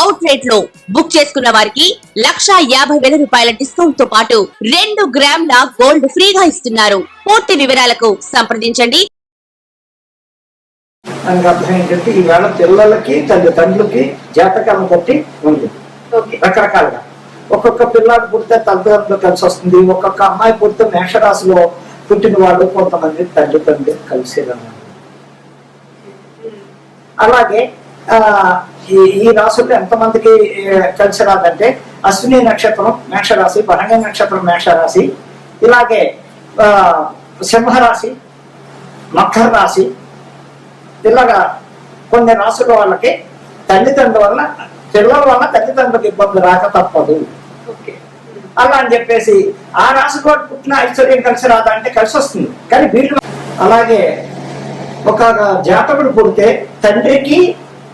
Out రేట్లో book చేసుకున్న వారికి లక్షా యాభై వేల రూపాయల డిస్కౌంట్తో పాటు రెండు గ్రాముల గోల్డ్ ఫ్రీగా ఇస్తున్నారు. పూర్తి వివరాలకు సంప్రదించండి. ఏంటంటే ఈవేళ పిల్లలకి తల్లిదండ్రులకి జాతకాలను బట్టి ఉంది. ఓకే. రకరకాలుగా. ఒక్కొక్క పిల్లాడు పుడితే తల్లిదండ్రులు కలిసి వస్తుంది. ఒక్కొక్క అమ్మాయి పుడితే మేషరాశిలో పుట్టిన వాళ్ళు కొంతమంది తల్లిదండ్రులు కలిసి అలాగే ఆ ఈ ఈ రాశుల్లో ఎంతమందికి కలిసి రాదంటే అశ్విని నక్షత్రం మేషరాశి భరణి నక్షత్రం మేషరాశి ఇలాగే సింహరాశి మకర రాశి ఇలాగా కొన్ని రాసుల వాళ్ళకి తల్లిదండ్రుల వల్ల పిల్లల వల్ల తల్లిదండ్రులకు ఇబ్బంది రాక తప్పదు. అలా అని చెప్పేసి ఆ రాశి కూడా పుట్టిన ఐశ్వర్యం కలిసి రాదా అంటే కలిసి వస్తుంది. కానీ వీళ్ళు అలాగే ఒక జాతకుడు పుడితే తండ్రికి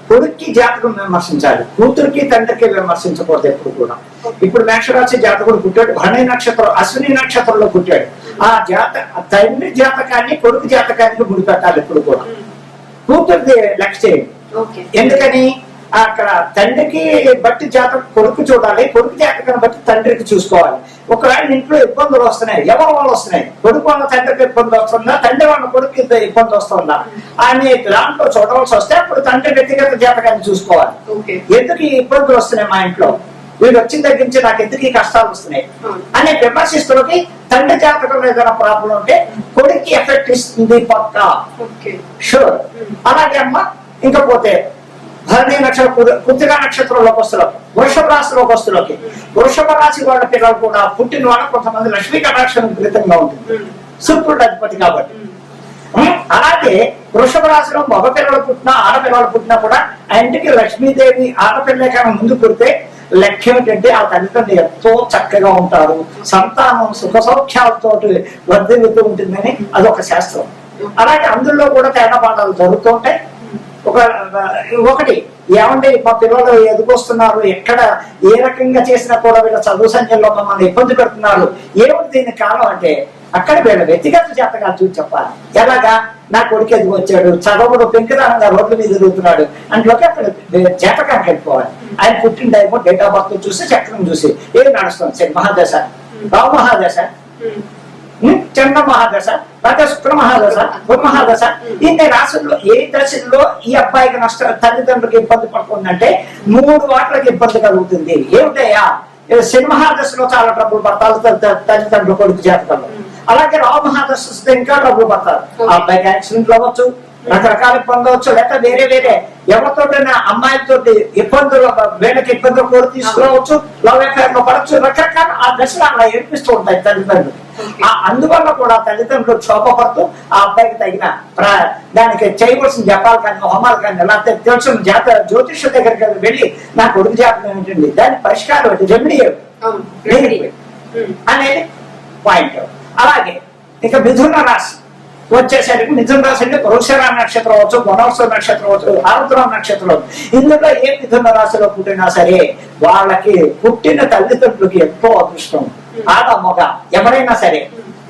కొడుక్కి జాతకం విమర్శించాలి కూతురికి తండ్రికి విమర్శించకూడదు ఎప్పుడు కూడా. ఇప్పుడు మేషరాశి జాతకుడు పుట్టాడు భరణి నక్షత్రం అశ్విని నక్షత్రంలో పుట్టాడు. ఆ జాత తండ్రి జాతకాన్ని కొడుకు జాతకానికి ముడిపెట్టాలి ఎప్పుడు కూడా. కూతురిది లెక్క చేయండి. ఎందుకని? అక్కడ తండ్రికి బట్టి జాతకం కొడుకు చూడాలి కొడుకు జాతకాన్ని బట్టి తండ్రికి చూసుకోవాలి. ఒకవేళ ఇంట్లో ఇబ్బందులు వస్తున్నాయి ఎవరి వల్ల వస్తున్నాయి? కొడుకు వల్ల తండ్రికి ఇబ్బంది వస్తుందా? తండ్రి వల్ల కొడుకు ఇబ్బంది వస్తుందా? అని దాంట్లో చూడవలసి వస్తే అప్పుడు తండ్రి వ్యక్తిగత జాతకాన్ని చూసుకోవాలి. ఎందుకు ఈ ఇబ్బందులు వస్తున్నాయి మా ఇంట్లో? వీడు వచ్చిన దగ్గర నుంచి నాకు ఎందుకు ఈ కష్టాలు వస్తున్నాయి? అనే విమర్శిస్తులకి తండ్రి జాతకంలో ఏదైనా ప్రాబ్లం ఉంటే కొడుక్కి ఎఫెక్ట్ ఇస్తుంది పక్కా. షూర్ అలాగే అమ్మ ఇంకా పోతే భరణీ నక్షత్ర కృతిగా నక్షత్రంలోకి వస్తులోకి వృషభ రాశిలోకి వస్తులోకి వృషభ రాశి వాళ్ళ పిల్లలు కూడా పుట్టిన వాళ్ళ కొంతమంది లక్ష్మీ కటాక్షం విపరీతంగా ఉంటుంది. శుక్రుడు అధిపతి కాబట్టి. అలాగే వృషభ రాశిలో మగ పిల్లలు పుట్టినా ఆడపిల్లలు పుట్టినా కూడా ఆ ఇంటికి లక్ష్మీదేవి ఆడపిల్ల కన్నా ముందు పుడితే లక్ష్యం ఏంటంటే ఆ తల్లిదండ్రులు ఎంతో చక్కగా ఉంటారు. సంతానం సుఖ సౌఖ్యాలతో వర్ధిల్లుతూ ఉంటుందని అదొక శాస్త్రం. అలాగే అందులో కూడా తేడా పాఠాలు జరుగుతుంటాయి ఒక ఒకటి ఏమంటే మా పిల్లలు ఎదుకొస్తున్నారు ఎక్కడ ఏ రకంగా చేసినా కూడా వీళ్ళ చదువు సంఖ్యలో మమ్మల్ని ఇబ్బంది పెడుతున్నారు. ఏమిటి దీని కారణం అంటే అక్కడ వీళ్ళ వ్యక్తిగత జాతకాలు చూసి చెప్పాలి. ఎలాగా? నా కొడుకు ఎదుగు వచ్చాడు? చదవడు పెంకుదానంగా రోడ్ల మీద తిరుగుతున్నాడు అందులోకి అక్కడ జాతకానికి వెళ్ళిపోవాలి ఆయన పుట్టిన టైము డేట్ ఆఫ్ బర్త్ చూసి చక్రం చూసి. ఏం నడుస్తుంది? శని మహాదశ. రావు మహాదశ? చంద్ర మహాదశ. లేకపోతే శుక్ర మహాదశ మహాదశ ఇన్ని రాశుల్లో ఏ దశల్లో ఈ అబ్బాయికి నష్ట తల్లిదండ్రులకు ఇబ్బంది పడుతుందంటే మూడు వాటికి ఇబ్బంది కలుగుతుంది. ఏమిటయ్యా? శని మహాదశలో చాలా డబ్బులు పడతారు తల్లిదండ్రులు కొడుకు జాతకంలో. అలాగే రావు మహాదశ ఇంకా డబ్బులు పడతారు. ఆ అబ్బాయికి యాక్సిడెంట్లు అవ్వచ్చు రకరకాల ఇబ్బంది అవ్వచ్చు లేకపోతే వేరే వేరే ఎవరితోటైనా అమ్మాయిలతో ఇబ్బందులు వీళ్ళకి ఇబ్బందులు కూడా తీసుకురావచ్చు లవ్ అఫేర్లో పడచ్చు రకరకాల ఆ దశలు అలా ఏర్పిస్తూ ఉంటాయి తల్లిదండ్రులు. ఆ అందువల్ల కూడా తల్లిదండ్రులు క్షోభపడుతూ ఆ అబ్బాయికి తగిన దానికి చేయవలసిన జపాలు కానీ హోమాలు కానీ లేకపోతే తెలిసిన జాత జ్యోతిష దగ్గరికి వెళ్ళి నా కొడుకు జాతకం ఏంటండి దాని పరిష్కారం ఏంటి? రెమెడీ? అనేది పాయింట్ అలాగే ఇక మిథున రాశి. వచ్చేసరికి రాశి అంటే వృషర నక్షత్రం అవచ్చు గుణవత్సవ నక్షత్రం అవచ్చు ఆరుద్ర నక్షత్రం. ఇందులో ఏ మిథున రాశిలో పుట్టినా సరే వాళ్ళకి పుట్టిన తల్లిదండ్రులకి ఎంతో అదృష్టం. ఆడ మగ ఎవరైనా సరే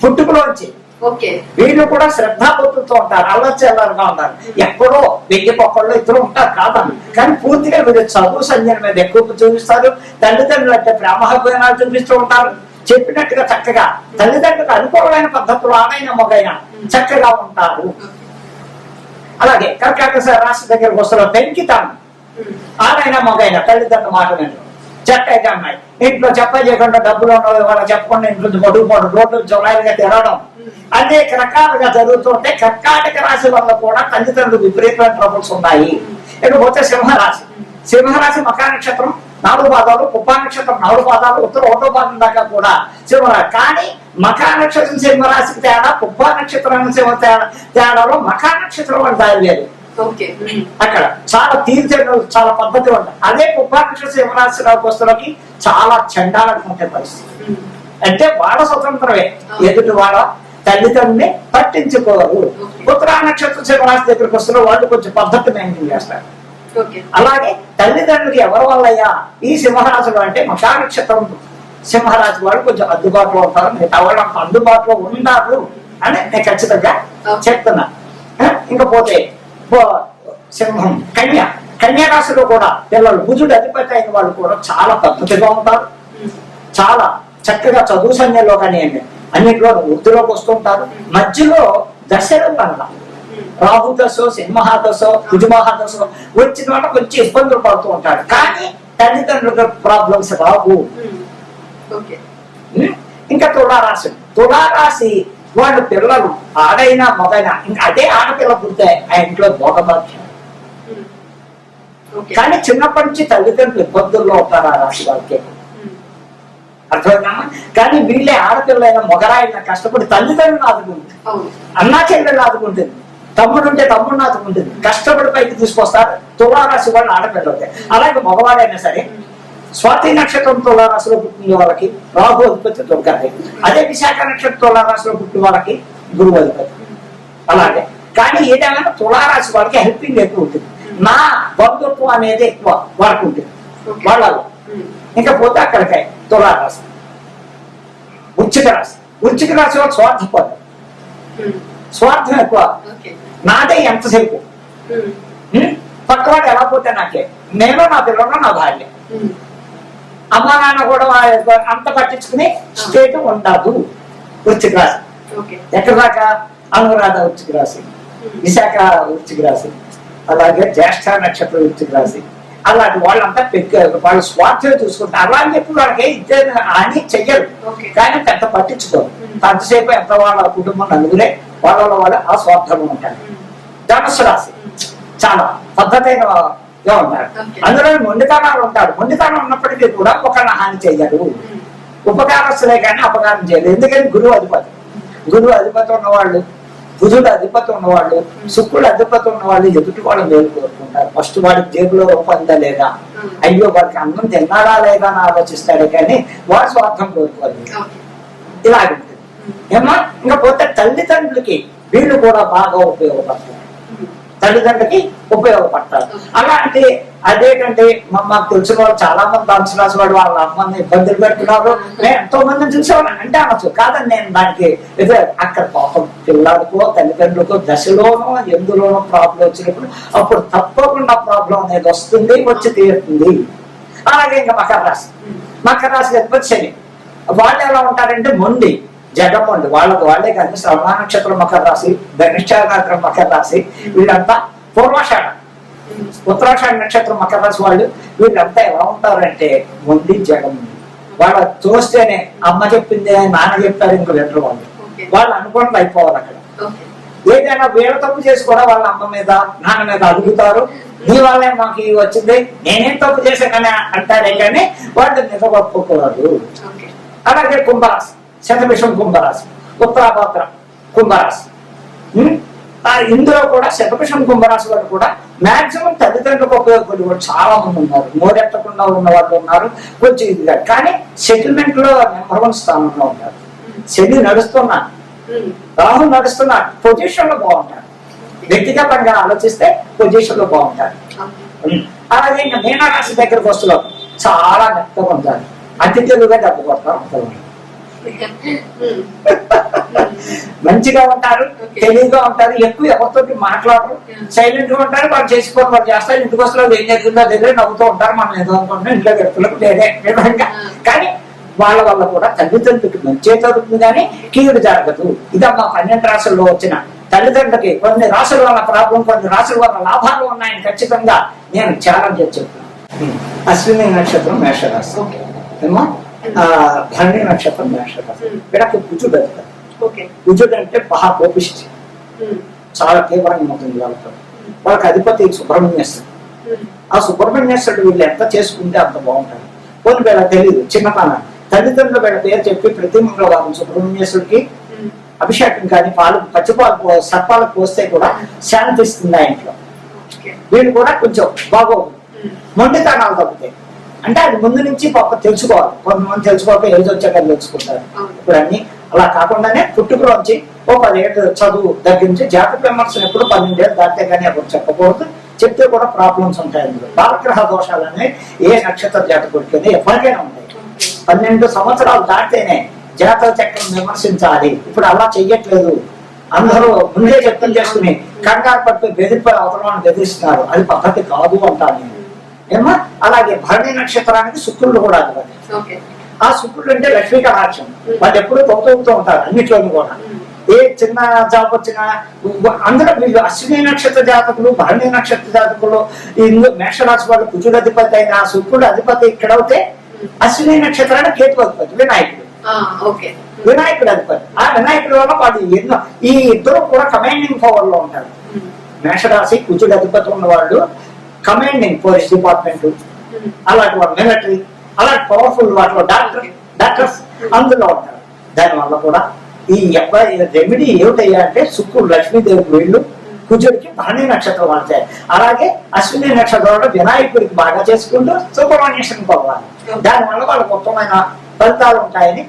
పుట్టుకలోంచి ఓకే. వీళ్ళు కూడా శ్రద్ధాబుద్ధులతో ఉంటారు అల్లచెల్లరుగా ఉంటారు ఎక్కడో వెయ్యి పొక్కల్లో ఇద్దరు ఉంటారు కాదని కానీ పూర్తిగా వీళ్ళు చదువు సంజయం మీద ఎక్కువ చూపిస్తారు తల్లిదండ్రులు అంటే ప్రేమహత్వనాలు చూపిస్తూ ఉంటారు. చెప్పినట్టుగా చక్కగా తల్లిదండ్రులకు అనుకూలమైన పద్ధతులు ఆడైన మొగైన చక్కగా ఉంటారు. అలాగే కర్కాటక రాశి దగ్గరకు వస్తున్న పెంకితాను ఆడైన మొగైన తల్లిదండ్రుల మాట వినరు. చెట్ట అయితే అమ్మాయి. ఇంట్లో చెప్ప చేయకుండా డబ్బులు ఉన్నవి వాళ్ళకి చెప్పకుండా ఇంట్లో పొడుగు పొడు రోడ్లు జొలాయిలుగా తిరగడం అనేక రకాలుగా జరుగుతుంటే కర్కాటక రాశి వల్ల కూడా తల్లిదండ్రులు విపరీతమైన ట్రబుల్స్ ఉన్నాయి ఇకపోతే సింహరాశి. సింహరాశి మకా నక్షత్రం. నాలుగు పాదాలు కుప్పా నక్షత్రం నాలుగు పాదాలు ఉత్తర ఒకటో పాదం దాకా కూడా సింహరాశి కానీ మకా నక్షత్రం సింహరాశికి తేడా కుప్పా నక్షత్రం సింహ తేడా తేడాలో మకా నక్షత్రం అని దారి లేదు అక్కడ చాలా తీర్చడం చాలా పద్ధతి ఉంటుంది అదే కుప్పాక్ష సింహరాశిలోకి వస్తున్నకి చాలా చండాలంగా ఉంటాయి పరిస్థితి. అంటే వాళ్ళ స్వతంత్రమే. ఎదుటి వాళ్ళ తల్లిదండ్రుల్ని పట్టించుకోరు. ఉత్తరా నక్షత్రం సింహరాశి దగ్గరికి వస్తున్న వాళ్ళు కొంచెం పద్ధతి మెయింటైన్ చేస్తారు. అలాగే తల్లిదండ్రులకి ఎవరి వల్లయ్యా? ఈ సింహరాశులు అంటే మషా నక్షత్రం సింహరాశి వాళ్ళు కొంచెం అందుబాటులో ఉంటారు మిగతా వాళ్ళు అంత అందుబాటులో ఉన్నారు అని నేను ఖచ్చితంగా చెప్తున్నా. ఆ, ఇంకా పోతే పో- సింహం కన్య. కన్యా రాశిలో కూడా పిల్లలు బుధుడు అధిపతి అయిన వాళ్ళు కూడా చాలా పద్ధతిగా ఉంటారు. చాలా చక్కగా చదువు సమయంలో కానీ అన్నింటిలో వృద్ధిలోకి వస్తుంటారు మధ్యలో దశలు వల్ల రాహు దశో సింహదశో కుజమహాదశో వచ్చిన వాళ్ళ కొంచెం ఇబ్బందులు పడుతూ ఉంటాడు. కానీ తల్లిదండ్రులకు ప్రాబ్లమ్స్ రావు. ఓకే ఉం? ఇంకా తులారాశి. తులారాశి వాళ్ళ పిల్లలు ఆడైనా మగైనా ఇంకా అదే ఆడపిల్ల పుడితే ఆ ఇంట్లో భోగభాగ్యం. ఓకే కానీ చిన్నప్పటి నుంచి తల్లిదండ్రులు ఇబ్బందుల్లో ఉంటారు ఆ రాశి వాళ్ళకి. అర్థమైనా కానీ వీళ్ళే ఆడపిల్లైన మొగరాయిన కష్టపడి తల్లిదండ్రులు ఆదుకుంటుంది అన్నా చెల్లెలు ఆదుకుంటుంది తమ్ముడు ఉంటే తమ్ముడు ఆదుకుంటుంది కష్టపడి పైకి తీసుకొస్తారు. తులారాశి వాళ్ళు ఆడపిల్ల అవుతాయి అలాగే మగవాడైనా సరే స్వాతి నక్షత్రం తులారాశిలో పుట్టిన వాళ్ళకి రాహు అధిపతి దుర్గాది అదే విశాఖ నక్షత్రం తులారాశిలో పుట్టిన వాళ్ళకి గురువు అధిపతి అలాగే కానీ ఏదైనా తులారాశి వాళ్ళకి హెల్పింగ్ ఎక్కువ ఉంటుంది. నా బంధుత్వం అనేది ఎక్కువ వాళ్ళకు ఉంటుంది. వాళ్ళలో. ఇంకా పోతే అక్కడికి తులారాశి. వృచ్చిక రాశి. వృచ్చిక రాశి వాళ్ళు స్వార్థపడరు స్వార్థం ఎక్కువ. నాదే ఎంతసేపు? పక్కవాడు ఎలా పోతే నాకే? నేను నా పిల్లలు నా భార్య. అమ్మ నాన్న కూడా అంత పట్టించుకుని స్టేట్ ఉండదు. రాశి. ఓకే. ఎక్కడ దాకా? అనురాధ వృచ్చిక రాశి. విశాఖ వృచ్చిక రాశి. అలాగే జ్యేష్ఠ నక్షత్ర వృచ్చిక రాశి. అలాంటి వాళ్ళంతా వాళ్ళ స్వార్థం చూసుకుంటారు అలా అని చెప్పి వాళ్ళకి ఇద్దరు అని చెయ్యరు. కానీ పెద్ద పట్టించుకోరు. అంతసేపు ఎంత వాళ్ళ కుటుంబం నలుగురే. వాళ్ళ వాళ్ళ ఆ స్వార్థంలో ఉంటారు ధనుసు రాశి. చాలా పద్ధతైనగా ఉంటారు ఓకే. అందులో మొండితనాలు ఉంటారు మొండితనం ఉన్నప్పటికీ కూడా ఒకళ్ళ హాని చెయ్యరు ఉపకారస్తులే కానీ అపకారం చేయలేదు ఎందుకని గురువు అధిపతి. గురువు అధిపతి ఉన్నవాళ్ళు బుధుడు అధిపతి ఉన్నవాళ్ళు శుక్రుడు అధిపతి ఉన్నవాళ్ళు ఎదుటి వాళ్ళు మేలు కోరుకుంటారు. ఫస్ట్ వాడికి జేబులో రూపందా లేదా అయ్యో వాడికి అన్నం తిన్నాడా లేదా అని ఆలోచిస్తాడే కానీ వాడు స్వార్థం ఓకే. ఇలాగ ఏమా ఇంకా పోతే తల్లిదండ్రులకి వీళ్ళు కూడా బాగా ఉపయోగపడతారు. తల్లిదండ్రులకి ఉపయోగపడతారు. అలాంటి అదేంటంటే మా- మాకు తెలిసిన వాళ్ళు చాలా మంది దంచరాసి వాడు వాళ్ళ అమ్మని ఇబ్బందులు పెడుతున్నారు. నేను ఎంతో మందిని చూసేవాళ్ళు. అంటే అనొచ్చు. కాదని నేను దానికి ఇదే అక్కడ పాపం పిల్లలకో తల్లిదండ్రులకో దశలోనో ఎందులోనో ప్రాబ్లం వచ్చినప్పుడు అప్పుడు తప్పకుండా ప్రాబ్లం అనేది వస్తుంది వచ్చి తీరుతుంది. అలాగే ఇంకా మకర రాశి. మకర రాశి అధిపతి శని. వాళ్ళు ఎలా ఉంటారంటే మొండి. జగమొండి వాళ్ళకు వాళ్ళే కానీ శ్రవణ నక్షత్రం మకర రాశి ధనిష్ట నక్షత్రం మకర రాశి వీళ్ళంతా పూర్వాషాఢ. ఉత్తరాషాఢ నక్షత్రం మకర రాశి వాళ్ళు వీళ్ళంతా ఎలా ఉంటారంటే మొండి జగం వాళ్ళ చూస్తేనే అమ్మ చెప్పింది నాన్న చెప్పారు ఇంకో వినరు వాళ్ళు. వాళ్ళు అనుకోవడం అయిపోవాలి అక్కడ. ఏదైనా వీళ్ళ తప్పు చేసి కూడా వాళ్ళ అమ్మ మీద నాన్న మీద అడుగుతారు. నీ వల్లే మాకు ఇది వచ్చింది నేనేం తప్పు చేశానని అంటారే కానీ వాళ్ళు నిజగొప్పుకోరు ఓకే. అలాగే కుంభరాశి. శతభిషం కుంభరాశి ఉత్తరాభద్ర కుంభరాశి. ఆ ఇందులో కూడా శతభిషం కుంభరాశి వారు కూడా మాక్సిమం తల్లిదండ్రులకు ఉపయోగపడి చాలా మంది ఉన్నారు. నోరెత్తకుండా ఉన్న వాళ్ళు ఉన్నారు. కొంచెం ఇదిగా. కానీ సెటిల్మెంట్లో నెంబర్ వన్ స్థానంలో ఉంటారు శని నడుస్తున్నా. రాహు నడుస్తున్నా. పొజిషన్లో బాగుంటారు వ్యక్తిగతంగా ఆలోచిస్తే పొజిషన్లో బాగుంటారు అలాగే ఇంకా మీనరాశి దగ్గరకు వస్తున్నారు. చాలా మెత్తగా ఉంటారు. అతి తెలుగుగా దెబ్బ కొడతారు మంచిగా ఉంటారు. తెలివిగా ఉంటారు ఎక్కువ ఎవరితో మాట్లాడరు. సైలెంట్గా ఉంటారు వాళ్ళు చేసుకొని వాళ్ళు చేస్తారు ఇంటికి వస్తారు ఏం జరిగిందో దగ్గర నవ్వుతూ ఉంటారు మనం ఏదో అనుకుంటున్నాం ఇంట్లో వ్యక్తులకు వేరే విధంగా. కానీ వాళ్ళ వల్ల కూడా తల్లిదండ్రులకి మంచి జరుగుతుంది కానీ కీడు జరగదు. ఇదమ్మా పన్నెండు రాసుల్లో వచ్చిన తల్లిదండ్రులకి కొన్ని రాసుల వల్ల ప్రాబ్లం కొన్ని రాసుల వల్ల లాభాలు ఉన్నాయని ఖచ్చితంగా నేను ఛాలెంజ్ చెప్తున్నాను. అశ్విని నక్షత్రం మేషరాశి. ఓకే. ఏమో భరణి నక్షత్రం. ఇక్కడ కుజుడు ఓకే. కుజుడు అంటే మహా కోపిష్టి చాలా తీవ్రంగా ఉంటుంది వాళ్ళతో. వాళ్ళకి అధిపతి సుబ్రహ్మణ్యేశ్వరుడు. ఆ సుబ్రహ్మణ్యేశ్వరుడు వీళ్ళు ఎంత చేసుకుంటే అంత బాగుంటారు. కొన్ని వీళ్ళ తెలియదు చిన్నతనం. తల్లిదండ్రులు వీళ్ళ పేరు చెప్పి ప్రతి మంగళవారం సుబ్రహ్మణ్యేశ్వరుడికి అభిషేకం కానీ పాలు పచ్చిపాలు సర్పాలకు పోస్తే కూడా శాంతిస్తుంది ఆ ఇంట్లో. వీళ్ళు కూడా కొంచెం బాగోదు మొండితనాలు తగ్గుతాయి. అంటే అది ముందు నుంచి పాప తెలుసుకోవాలి. కొంతమంది తెలుసుకోక ఏజ్ వచ్చాక తెలుసుకుంటారు. ఇప్పుడు అన్ని అలా కాకుండానే పుట్టుకలోంచి ఓ పదిహేడు చదువు దగ్గర నుంచి జాతక విమర్శలు ఎప్పుడు పన్నెండేళ్ళు దాటితే కానీ అప్పుడు చెప్పకూడదు. చెప్తే కూడా ప్రాబ్లమ్స్ ఉంటాయి అందులో. బాలగ్రహ దోషాలనే ఏ నక్షత్ర జాతకుడికి ఎప్పటికైనా ఉంటాయి. పన్నెండు సంవత్సరాలు దాటితేనే జాతక చక్రం విమర్శించాలి. ఇప్పుడు అలా చెయ్యట్లేదు. అందరూ ముందే చెప్తం చేసుకుని కంగారు పట్టు బెదిరిపోయి అవతలను బెదిరిస్తున్నారు. అది పద్ధతి కాదు అంటాను నేను. ఏమా అలాగే భరణి నక్షత్రానికి శుక్రుడు కూడా అధిపతి ఆ శుక్రుడు అంటే లక్ష్మీ కటాక్షం. వాళ్ళు ఎప్పుడూ తొక్కుతూ ఉంటారు అన్నిట్లోనూ కూడా. ఏ చిన్న జాబ్ వచ్చినా అందరూ వీళ్ళు అశ్విని నక్షత్ర జాతకులు భరణి నక్షత్ర జాతకులు ఇందు మేషరాశి వాళ్ళు కుజుడు అధిపతి అయిన ఆ శుక్రుడు అధిపతి ఇక్కడ అవుతే అశ్విని నక్షత్రానికి కేతు అధిపతి వినాయకుడు. ఓకే. వినాయకుడు అధిపతి. ఆ వినాయకుడు వల్ల వాళ్ళు ఎన్నో ఈ ఇద్దరు కూడా కమాండింగ్ పవర్లో ఉంటారు. మేషరాశి కుజుడు అధిపతి ఉన్న వాళ్ళు కమాండింగ్ పోలీస్ డిపార్ట్మెంట్ అలాంటి వాళ్ళు మిలిటరీ అలాంటి పవర్ఫుల్ వాటిలో డాక్టర్ డాక్టర్స్ అందులో ఉంటారు. దానివల్ల కూడా ఈ అబ్బాయి రెమెడీ ఏమిటయ్యా అంటే శుక్రుడు లక్ష్మీదేవి వీళ్ళు కుజుడికి భరణి నక్షత్రం వాడతాయి అలాగే అశ్విని నక్షత్రంలో వినాయకుడికి బాగా చేసుకుంటూ సుబ్రహ్మణ్యేశ్వరం పోవాలి దానివల్ల వాళ్ళకి ఉత్తమమైన ఫలితాలు ఉంటాయని